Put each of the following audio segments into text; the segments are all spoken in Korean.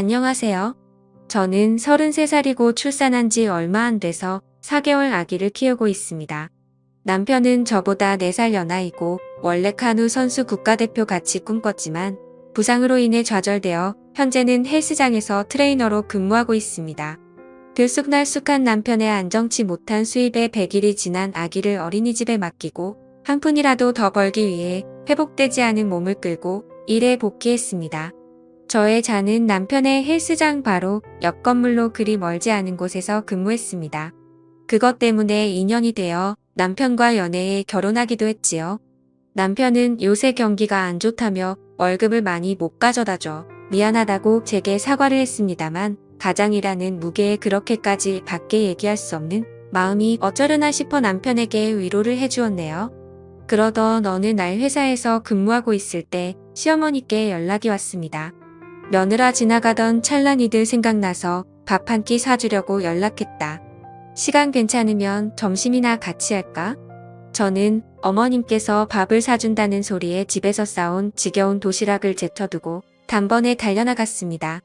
안녕하세요. 저는 33살이고 출산한 지 얼마 안 돼서 4개월 아기를 키우고 있습니다. 남편은 저보다 4살 연하이고 원래 카누 선수 국가대표 같이 꿈꿨지만 부상으로 인해 좌절되어 현재는 헬스장에서 트레이너로 근무하고 있습니다. 들쑥날쑥한 남편의 안정치 못한 수입에 100일이 지난 아기를 어린이집에 맡기고 한 푼이라도 더 벌기 위해 회복되지 않은 몸을 끌고 일에 복귀했습니다. 저의 자는 남편의 헬스장 바로 옆 건물로 그리 멀지 않은 곳에서 근무했습니다. 그것 때문에 인연이 되어 남편과 연애에 결혼하기도 했지요. 남편은 요새 경기가 안 좋다며 월급을 많이 못 가져다 줘 미안하다고 제게 사과를 했습니다만 가장이라는 무게에 그렇게까지 밖에 얘기할 수 없는 마음이 어쩌려나 싶어 남편에게 위로를 해주었네요. 그러던 어느 날 회사에서 근무하고 있을 때 시어머니께 연락이 왔습니다. 며느라 지나가던 찰나니들 생각나서 밥 한 끼 사주려고 연락했다. 시간 괜찮으면 점심이나 같이 할까? 저는 어머님께서 밥을 사준다는 소리에 집에서 싸온 지겨운 도시락을 제쳐두고 단번에 달려나갔습니다.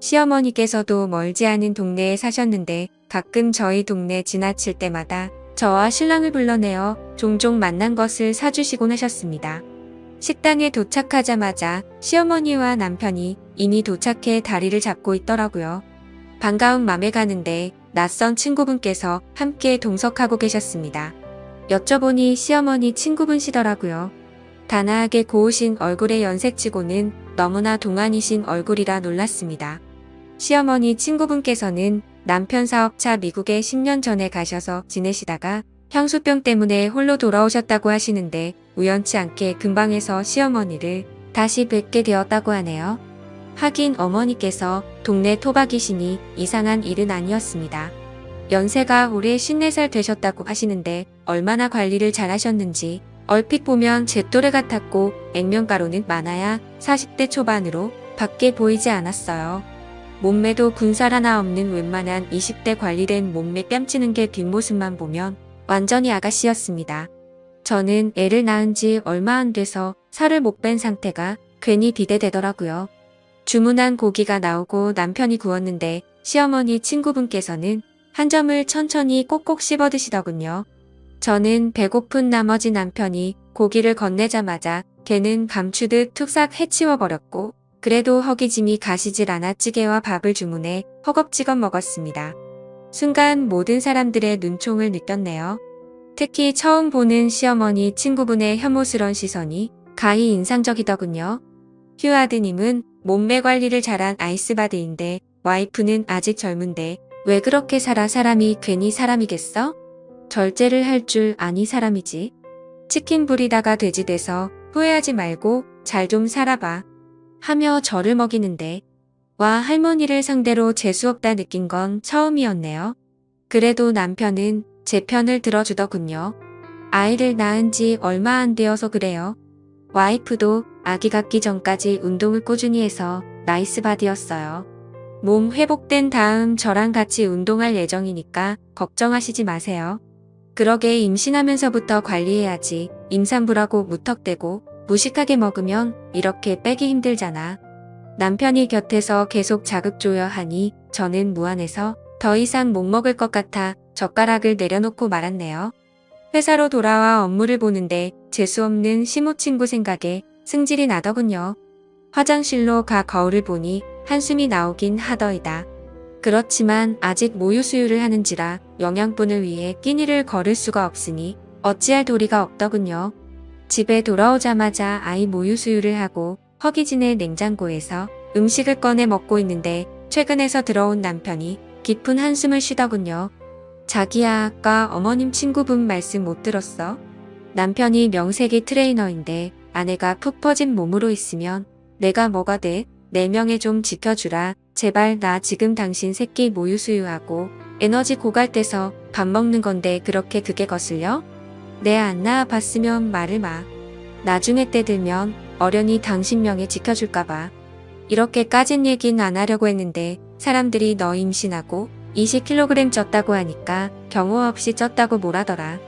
시어머니께서도 멀지 않은 동네에 사셨는데 가끔 저희 동네 지나칠 때마다 저와 신랑을 불러내어 종종 만난 것을 사주시곤 하셨습니다. 식당에 도착하자마자 시어머니와 남편이 이미 도착해 다리를 잡고 있더라고요. 반가운 맘에 가는데 낯선 친구분께서 함께 동석하고 계셨습니다. 여쭤보니 시어머니 친구분시더라고요. 단아하게 고우신 얼굴에 연색치고는 너무나 동안이신 얼굴이라 놀랐습니다. 시어머니 친구분께서는 남편 사업차 미국에 10년 전에 가셔서 지내시다가 향수병 때문에 홀로 돌아오셨다고 하시는데 우연치 않게 근방에서 시어머니를 다시 뵙게 되었다고 하네요. 하긴 어머니께서 동네 토박이시니 이상한 일은 아니었습니다. 연세가 올해 54살 되셨다고 하시는데 얼마나 관리를 잘 하셨는지 얼핏 보면 제 또래 같았고 액면가로는 많아야 40대 초반으로 밖에 보이지 않았어요. 몸매도 군살 하나 없는 웬만한 20대 관리된 몸매 뺨치는 게 뒷모습만 보면 완전히 아가씨였습니다. 저는 애를 낳은 지 얼마 안 돼서 살을 못 뺀 상태가 괜히 비대되더라고요. 주문한 고기가 나오고 남편이 구웠는데 시어머니 친구분께서는 한 점을 천천히 꼭꼭 씹어 드시더군요. 저는 배고픈 나머지 남편이 고기를 건네자마자 걔는 감추듯 툭싹 해치워 버렸고 그래도 허기짐이 가시질 않아 찌개와 밥을 주문해 허겁지겁 먹었습니다. 순간 모든 사람들의 눈총을 느꼈네요. 특히 처음 보는 시어머니 친구분의 혐오스런 시선이 가히 인상적이더군요. 휴아드님은 몸매 관리를 잘한 아이스바드인데 와이프는 아직 젊은데 왜 그렇게 살아 사람이 괜히 사람이겠어? 절제를 할 줄 아니 사람이지. 치킨 부리다가 돼지 돼서 후회하지 말고 잘 좀 살아봐. 하며 저를 먹이는데 와 할머니를 상대로 재수없다 느낀 건 처음이었네요. 그래도 남편은 제 편을 들어주더군요. 아이를 낳은 지 얼마 안 되어서 그래요. 와이프도 아기 갖기 전까지 운동을 꾸준히 해서 나이스 바디였어요. 몸 회복된 다음 저랑 같이 운동할 예정이니까 걱정하시지 마세요. 그러게 임신하면서부터 관리해야지 임산부라고 무턱대고 무식하게 먹으면 이렇게 빼기 힘들잖아. 남편이 곁에서 계속 자극조여 하니 저는 무안해서 더 이상 못 먹을 것 같아 젓가락을 내려놓고 말았네요. 회사로 돌아와 업무를 보는데 재수없는 시모 친구 생각에 승질이 나더군요. 화장실로 가 거울을 보니 한숨이 나오긴 하더이다. 그렇지만 아직 모유 수유를 하는지라 영양분을 위해 끼니를 걸을 수가 없으니 어찌할 도리가 없더군요. 집에 돌아오자마자 아이 모유 수유를 하고 허기진의 냉장고에서 음식을 꺼내 먹고 있는데 최근에서 들어온 남편이 깊은 한숨을 쉬더군요. 자기야 아까 어머님 친구분 말씀 못 들었어? 남편이 명색이 트레이너인데 아내가 푹 퍼진 몸으로 있으면 내가 뭐가 돼? 네 명에 좀 지켜주라. 제발 나 지금 당신 새끼 모유 수유하고 에너지 고갈돼서 밥 먹는 건데 그렇게 그게 거슬려? 내안 낳아 봤으면 말을 마. 나중에 때 들면 어련히 당신 명예 지켜줄까봐. 이렇게 까진 얘긴 안 하려고 했는데 사람들이 너 임신하고 20kg 쪘다고 하니까 경호 없이 쪘다고 뭐라더라.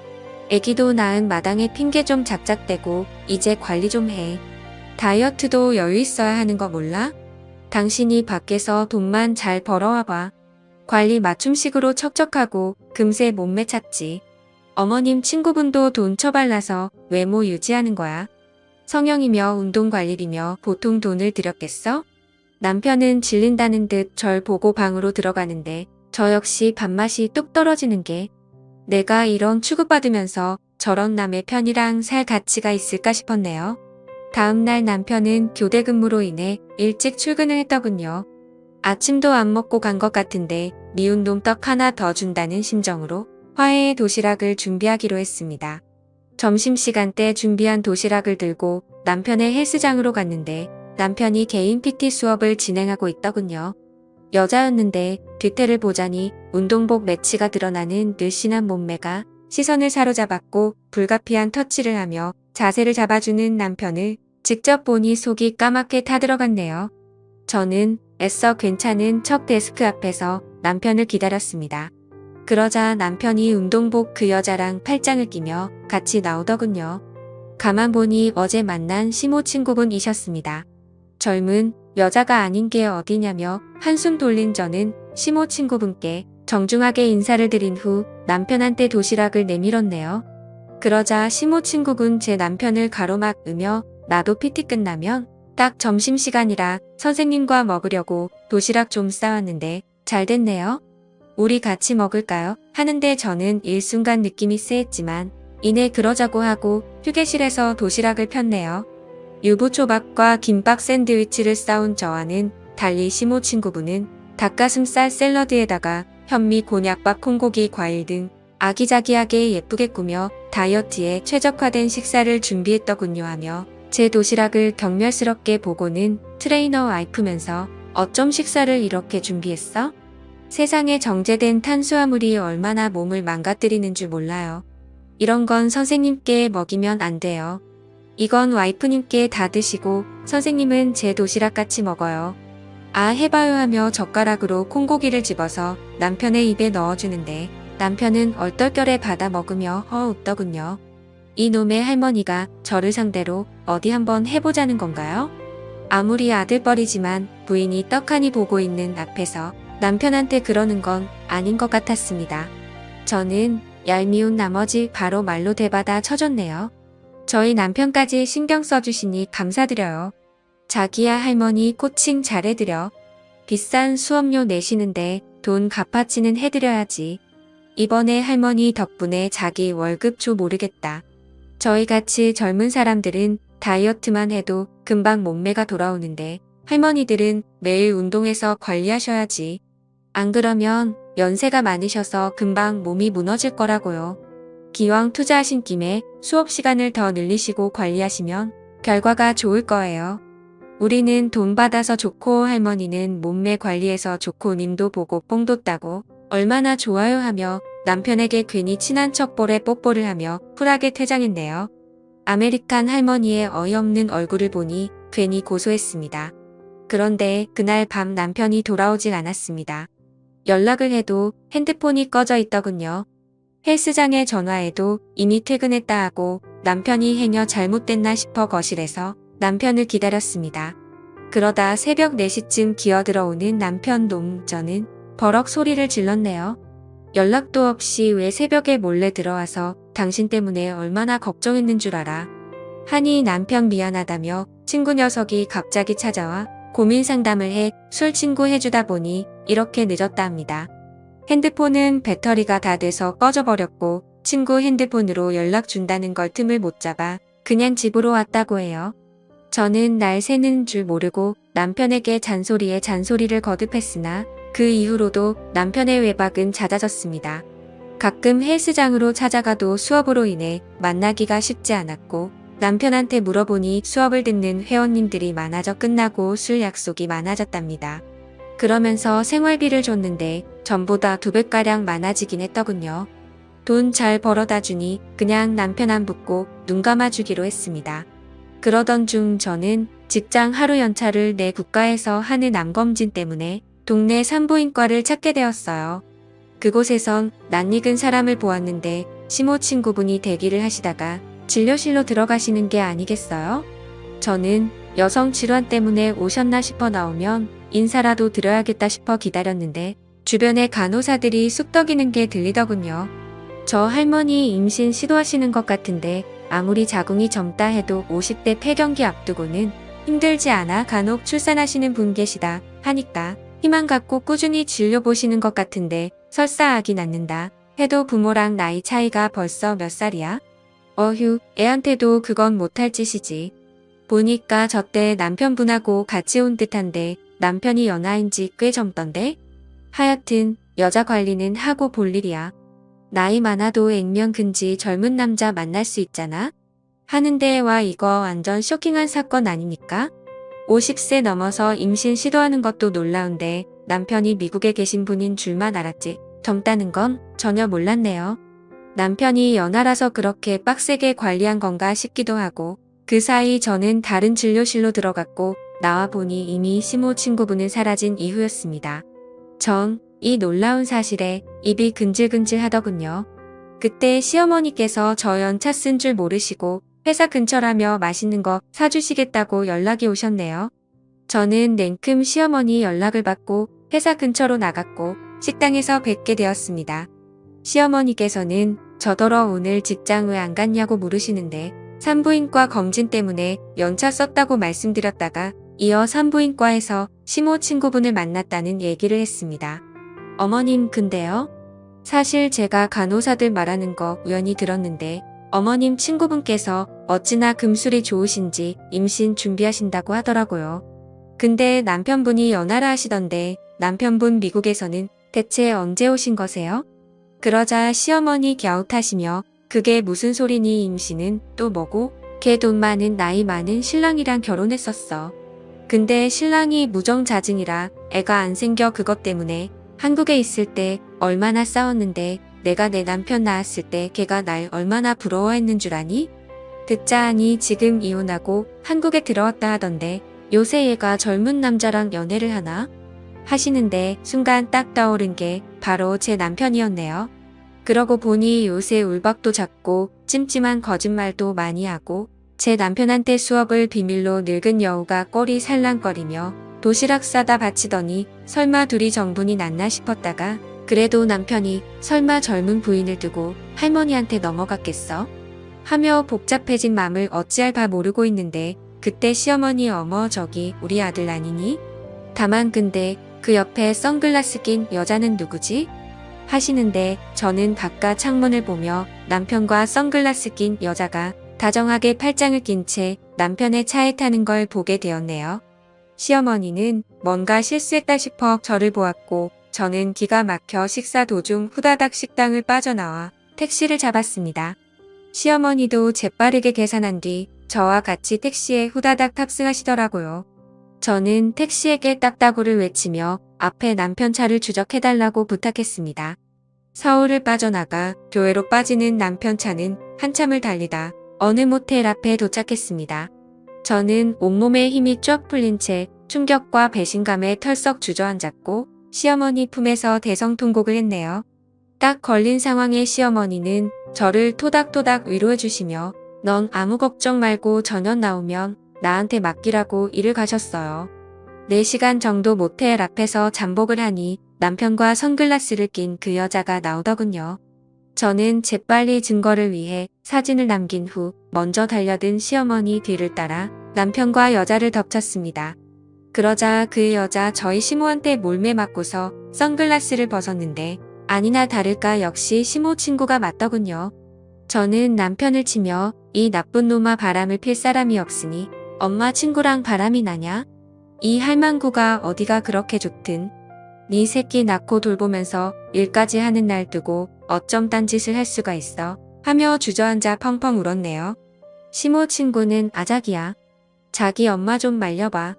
애기도 낳은 마당에 핑계 좀 작작대고 이제 관리 좀 해. 다이어트도 여유 있어야 하는 거 몰라? 당신이 밖에서 돈만 잘 벌어와봐. 관리 맞춤식으로 척척하고 금세 몸매 찾지. 어머님 친구분도 돈 처발라서 외모 유지하는 거야. 성형이며 운동 관리비며 보통 돈을 들였겠어? 남편은 질린다는 듯 절 보고 방으로 들어가는데 저 역시 밥맛이 뚝 떨어지는 게 내가 이런 취급받으면서 저런 남의 편이랑 살 가치가 있을까 싶었네요. 다음날 남편은 교대 근무로 인해 일찍 출근을 했더군요. 아침도 안 먹고 간 것 같은데 미운 놈떡 하나 더 준다는 심정으로 화해의 도시락을 준비하기로 했습니다. 점심시간 때 준비한 도시락을 들고 남편의 헬스장으로 갔는데 남편이 개인 PT 수업을 진행하고 있더군요. 여자였는데 뒤태를 보자니 운동복 매치가 드러나는 늘씬한 몸매가 시선을 사로잡았고 불가피한 터치를 하며 자세를 잡아주는 남편을 직접 보니 속이 까맣게 타들어갔네요. 저는 애써 괜찮은 척 데스크 앞에서 남편을 기다렸습니다. 그러자 남편이 운동복 그 여자랑 팔짱을 끼며 같이 나오더군요. 가만 보니 어제 만난 시모 친구분이셨습니다. 젊은 여자가 아닌 게 어디냐며 한숨 돌린 저는 시모 친구분께 정중하게 인사를 드린 후 남편한테 도시락을 내밀었네요. 그러자 시모 친구분 제 남편을 가로막으며 나도 PT 끝나면 딱 점심시간이라 선생님과 먹으려고 도시락 좀 싸왔는데 잘 됐네요. 우리 같이 먹을까요? 하는데 저는 일순간 느낌이 쎄했지만 이내 그러자고 하고 휴게실에서 도시락을 폈네요. 유부초밥과 김밥 샌드위치를 싸운 저와는 달리 시모 친구분은 닭가슴살 샐러드에다가 현미 곤약밥 콩고기 과일 등 아기자기하게 예쁘게 꾸며 다이어트에 최적화된 식사를 준비했더군요 하며 제 도시락을 경멸스럽게 보고는 트레이너 와이프면서 어쩜 식사를 이렇게 준비했어? 세상에 정제된 탄수화물이 얼마나 몸을 망가뜨리는 줄 몰라요. 이런 건 선생님께 먹이면 안 돼요. 이건 와이프님께 다 드시고 선생님은 제 도시락 같이 먹어요. 아 해봐요 하며 젓가락으로 콩고기를 집어서 남편의 입에 넣어주는데 남편은 얼떨결에 받아 먹으며 허 웃더군요. 이놈의 할머니가 저를 상대로 어디 한번 해보자는 건가요? 아무리 아들뻘이지만 부인이 떡하니 보고 있는 앞에서 남편한테 그러는 건 아닌 것 같았습니다. 저는 얄미운 나머지 바로 말로 대받아 쳐줬네요. 저희 남편까지 신경 써주시니 감사드려요. 자기야 할머니 코칭 잘해드려. 비싼 수업료 내시는데 돈 갚아치는 해드려야지. 이번에 할머니 덕분에 자기 월급 줘 모르겠다. 저희 같이 젊은 사람들은 다이어트만 해도 금방 몸매가 돌아오는데 할머니들은 매일 운동해서 관리하셔야지. 안 그러면 연세가 많으셔서 금방 몸이 무너질 거라고요. 기왕 투자하신 김에 수업 시간을 더 늘리시고 관리하시면 결과가 좋을 거예요. 우리는 돈 받아서 좋고 할머니는 몸매 관리해서 좋고 님도 보고 뽕도 따고 얼마나 좋아요 하며 남편에게 괜히 친한 척 볼에 뽀뽀를 하며 쿨하게 퇴장했네요. 아메리칸 할머니의 어이없는 얼굴을 보니 괜히 고소했습니다. 그런데 그날 밤 남편이 돌아오질 않았습니다. 연락을 해도 핸드폰이 꺼져 있더군요. 헬스장에 전화해도 이미 퇴근했다 하고 남편이 행여 잘못됐나 싶어 거실에서 남편을 기다렸습니다. 그러다 새벽 4시쯤 기어들어오는 남편 놈 저는 버럭 소리를 질렀네요. 연락도 없이 왜 새벽에 몰래 들어와서 당신 때문에 얼마나 걱정했는 줄 알아. 하니 남편 미안하다며 친구 녀석이 갑자기 찾아와 고민 상담을 해 술 친구 해주다 보니 이렇게 늦었다 합니다. 핸드폰은 배터리가 다 돼서 꺼져버렸고 친구 핸드폰으로 연락 준다는 걸 틈을 못 잡아 그냥 집으로 왔다고 해요. 저는 날 새는 줄 모르고 남편에게 잔소리에 잔소리를 거듭했으나 그 이후로도 남편의 외박은 잦아졌습니다. 가끔 헬스장으로 찾아가도 수업으로 인해 만나기가 쉽지 않았고 남편한테 물어보니 수업을 듣는 회원님들이 많아져 끝나고 술 약속이 많아졌답니다. 그러면서 생활비를 줬는데 전보다 두 배가량 많아지긴 했더군요. 돈 잘 벌어다 주니 그냥 남편 안 붙고 눈 감아주기로 했습니다. 그러던 중 저는 직장 하루 연차를 내 국가에서 하는 암검진 때문에 동네 산부인과를 찾게 되었어요. 그곳에선 낯익은 사람을 보았는데 시모 친구분이 대기를 하시다가 진료실로 들어가시는 게 아니겠어요? 저는 여성 질환 때문에 오셨나 싶어 나오면 인사라도 드려야겠다 싶어 기다렸는데 주변에 간호사들이 쑥덕이는 게 들리더군요. 저 할머니 임신 시도하시는 것 같은데 아무리 자궁이 젊다 해도 50대 폐경기 앞두고는 힘들지 않아 간혹 출산하시는 분 계시다 하니까 희망 갖고 꾸준히 진료 보시는 것 같은데 설사 아기 낳는다 해도 부모랑 나이 차이가 벌써 몇 살이야? 어휴, 애한테도 그건 못할 짓이지. 보니까 저때 남편분하고 같이 온 듯한데 남편이 연하인지 꽤 젊던데? 하여튼 여자 관리는 하고 볼 일이야. 나이 많아도 액면 근지 젊은 남자 만날 수 있잖아? 하는데 와 이거 완전 쇼킹한 사건 아닙니까? 50세 넘어서 임신 시도하는 것도 놀라운데 남편이 미국에 계신 분인 줄만 알았지 젊다는 건 전혀 몰랐네요. 남편이 연하라서 그렇게 빡세게 관리한 건가 싶기도 하고 그 사이 저는 다른 진료실로 들어갔고 나와 보니 이미 시모 친구분은 사라진 이후였습니다. 전 이 놀라운 사실에 입이 근질근질 하더군요. 그때 시어머니께서 저 연차 쓴 줄 모르시고 회사 근처라며 맛있는 거 사주시겠다고 연락이 오셨네요. 저는 냉큼 시어머니 연락을 받고 회사 근처로 나갔고 식당에서 뵙게 되었습니다. 시어머니께서는 저더러 오늘 직장 왜안 갔냐고 물으시는데 산부인과 검진 때문에 연차 썼다고 말씀드렸다가 이어 산부인과에서 시모 친구분을 만났다는 얘기를 했습니다. 어머님 근데요? 사실 제가 간호사들 말하는 거 우연히 들었는데 어머님 친구분께서 어찌나 금술이 좋으신지 임신 준비하신다고 하더라고요. 근데 남편분이 연하라 하시던데 남편분 미국에서는 대체 언제 오신 거세요? 그러자 시어머니 갸웃하시며 그게 무슨 소리니 임신은 또 뭐고 걔 돈 많은 나이 많은 신랑이랑 결혼했었어. 근데 신랑이 무정자증이라 애가 안 생겨 그것 때문에 한국에 있을 때 얼마나 싸웠는데 내가 내 남편 낳았을 때 걔가 날 얼마나 부러워했는 줄 아니? 듣자 하니 지금 이혼하고 한국에 들어왔다 하던데 요새 얘가 젊은 남자랑 연애를 하나? 하시는데 순간 딱 떠오른 게 바로 제 남편이었네요. 그러고 보니 요새 울박도 작고 찜찜한 거짓말도 많이 하고 제 남편한테 수업을 비밀로 늙은 여우가 꼬리 살랑거리며 도시락 싸다 바치더니 설마 둘이 정분이 났나 싶었다가 그래도 남편이 설마 젊은 부인을 두고 할머니한테 넘어갔겠어? 하며 복잡해진 맘을 어찌할 바 모르고 있는데 그때 시어머니 어머 저기 우리 아들 아니니? 다만 근데 그 옆에 선글라스 낀 여자는 누구지? 하시는데 저는 바깥 창문을 보며 남편과 선글라스 낀 여자가 다정하게 팔짱을 낀 채 남편의 차에 타는 걸 보게 되었네요. 시어머니는 뭔가 실수했다 싶어 저를 보았고 저는 기가 막혀 식사 도중 후다닥 식당을 빠져나와 택시를 잡았습니다. 시어머니도 재빠르게 계산한 뒤 저와 같이 택시에 후다닥 탑승하시더라고요. 저는 택시에게 딱따구를 외치며 앞에 남편 차를 추적해달라고 부탁했습니다. 서울을 빠져나가 교회로 빠지는 남편 차는 한참을 달리다 어느 모텔 앞에 도착했습니다. 저는 온몸에 힘이 쫙 풀린 채 충격과 배신감에 털썩 주저앉았고 시어머니 품에서 대성통곡을 했네요. 딱 걸린 상황에 시어머니는 저를 토닥토닥 위로해 주시며 넌 아무 걱정 말고 저녁 나오면 나한테 맡기라고 일을 가셨어요. 4시간 정도 모텔 앞에서 잠복을 하니 남편과 선글라스를 낀 그 여자가 나오더군요. 저는 재빨리 증거를 위해 사진을 남긴 후 먼저 달려든 시어머니 뒤를 따라 남편과 여자를 덮쳤습니다. 그러자 그 여자 저희 시모한테 몰매 맞고서 선글라스를 벗었는데 아니나 다를까 역시 시모 친구가 맞더군요. 저는 남편을 치며 이 나쁜 놈아 바람을 필 사람이 없으니 엄마 친구랑 바람이 나냐? 이 할망구가 어디가 그렇게 좋든 네 새끼 낳고 돌보면서 일까지 하는 날 두고 어쩜 딴짓을 할 수가 있어 하며 주저앉아 펑펑 울었네요. 시모 친구는 아작이야. 자기 엄마 좀 말려봐.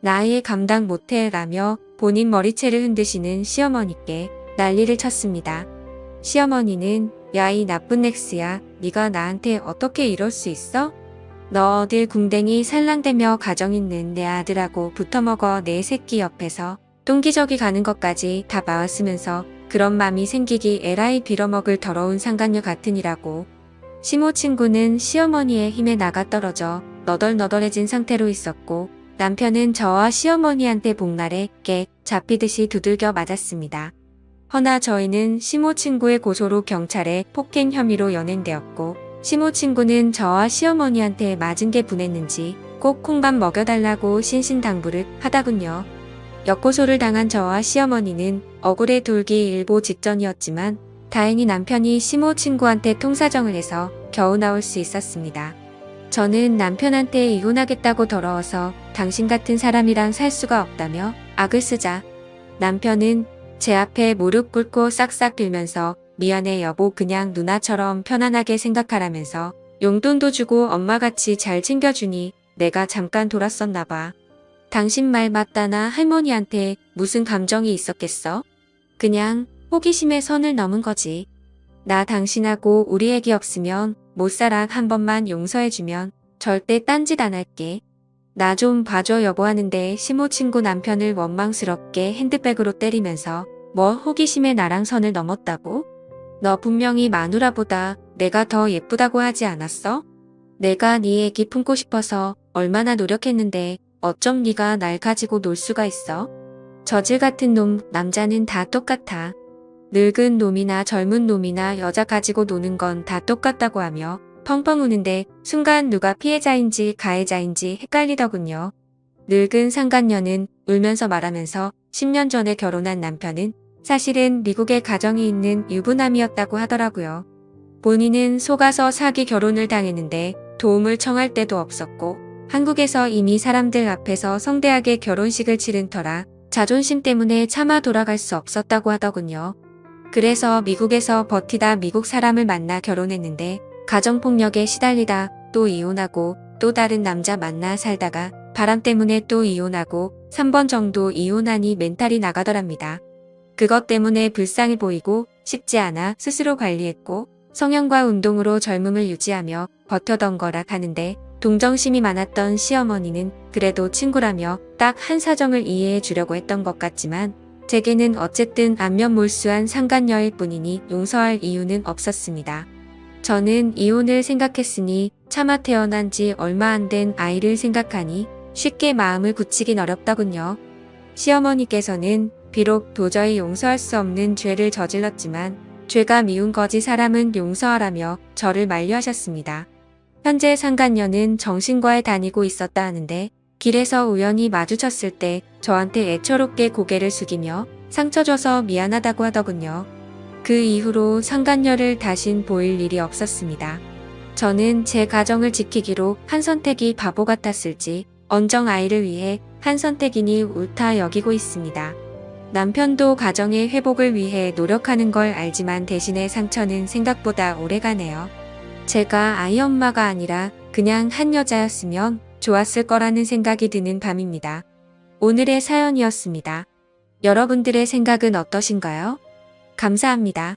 나의 감당 못해 라며 본인 머리채를 흔드시는 시어머니께 난리를 쳤습니다. 시어머니는 야 이 나쁜 넥스야 네가 나한테 어떻게 이럴 수 있어? 너 어딜 궁뎅이 살랑대며 가정 있는 내 아들하고 붙어먹어 내 새끼 옆에서 똥기저귀 가는 것까지 다 봐왔으면서 그런 맘이 생기기 에라이 빌어먹을 더러운 상간녀 같으니라고. 시모 친구는 시어머니의 힘에 나가 떨어져 너덜너덜해진 상태로 있었고 남편은 저와 시어머니한테 복날에 깨 잡히듯이 두들겨 맞았습니다. 허나 저희는 시모 친구의 고소로 경찰에 폭행 혐의로 연행되었고 시모 친구는 저와 시어머니한테 맞은 게 분했는지 꼭 콩밥 먹여달라고 신신당부를 하다군요. 역고소를 당한 저와 시어머니는 억울해 돌기 일보 직전이었지만 다행히 남편이 시모 친구한테 통사정을 해서 겨우 나올 수 있었습니다. 저는 남편한테 이혼하겠다고 더러워서 당신 같은 사람이랑 살 수가 없다며 악을 쓰자 남편은 제 앞에 무릎 꿇고 싹싹 빌면서 미안해 여보 그냥 누나처럼 편안하게 생각하라면서 용돈도 주고 엄마같이 잘 챙겨주니 내가 잠깐 돌았었나 봐. 당신 말 맞다나 할머니한테 무슨 감정이 있었겠어? 그냥 호기심의 선을 넘은 거지. 나 당신하고 우리 애기 없으면 못 살아 한 번만 용서해주면 절대 딴짓 안 할게. 나 좀 봐줘 여보 하는데 시모 친구 남편을 원망스럽게 핸드백으로 때리면서 뭐 호기심에 나랑 선을 넘었다고? 너 분명히 마누라보다 내가 더 예쁘다고 하지 않았어? 내가 네 애기 품고 싶어서 얼마나 노력했는데 어쩜 네가 날 가지고 놀 수가 있어? 저질 같은 놈 남자는 다 똑같아. 늙은 놈이나 젊은 놈이나 여자 가지고 노는 건 다 똑같다고 하며 펑펑 우는데 순간 누가 피해자인지 가해자인지 헷갈리더군요. 늙은 상간녀는 울면서 말하면서 10년 전에 결혼한 남편은 사실은 미국에 가정이 있는 유부남이었다고 하더라고요. 본인은 속아서 사기 결혼을 당했는데 도움을 청할 때도 없었고 한국에서 이미 사람들 앞에서 성대하게 결혼식을 치른 터라 자존심 때문에 차마 돌아갈 수 없었다고 하더군요. 그래서 미국에서 버티다 미국 사람을 만나 결혼했는데 가정폭력에 시달리다 또 이혼하고 또 다른 남자 만나 살다가 바람 때문에 또 이혼하고 3번 정도 이혼하니 멘탈이 나가더랍니다. 그것 때문에 불쌍해 보이고 쉽지 않아 스스로 관리했고 성형과 운동으로 젊음을 유지하며 버텨던 거라 하는데 동정심이 많았던 시어머니는 그래도 친구라며 딱 한 사정을 이해해 주려고 했던 것 같지만 제게는 어쨌든 안면 몰수한 상간녀일 뿐이니 용서할 이유는 없었습니다. 저는 이혼을 생각했으니 차마 태어난 지 얼마 안 된 아이를 생각하니 쉽게 마음을 굳히긴 어렵더군요. 시어머니께서는 비록 도저히 용서할 수 없는 죄를 저질렀지만 죄가 미운 거지 사람은 용서하라며 저를 만류하셨습니다. 현재 상간녀는 정신과에 다니고 있었다 하는데 길에서 우연히 마주쳤을 때 저한테 애처롭게 고개를 숙이며 상처 줘서 미안하다고 하더군요. 그 이후로 상간녀를 다신 보일 일이 없었습니다. 저는 제 가정을 지키기로 한 선택이 바보 같았을지 언정 아이를 위해 한 선택이니 옳다 여기고 있습니다. 남편도 가정의 회복을 위해 노력하는 걸 알지만 대신에 상처는 생각보다 오래가네요. 제가 아이 엄마가 아니라 그냥 한 여자였으면 좋았을 거라는 생각이 드는 밤입니다. 오늘의 사연이었습니다. 여러분들의 생각은 어떠신가요? 감사합니다.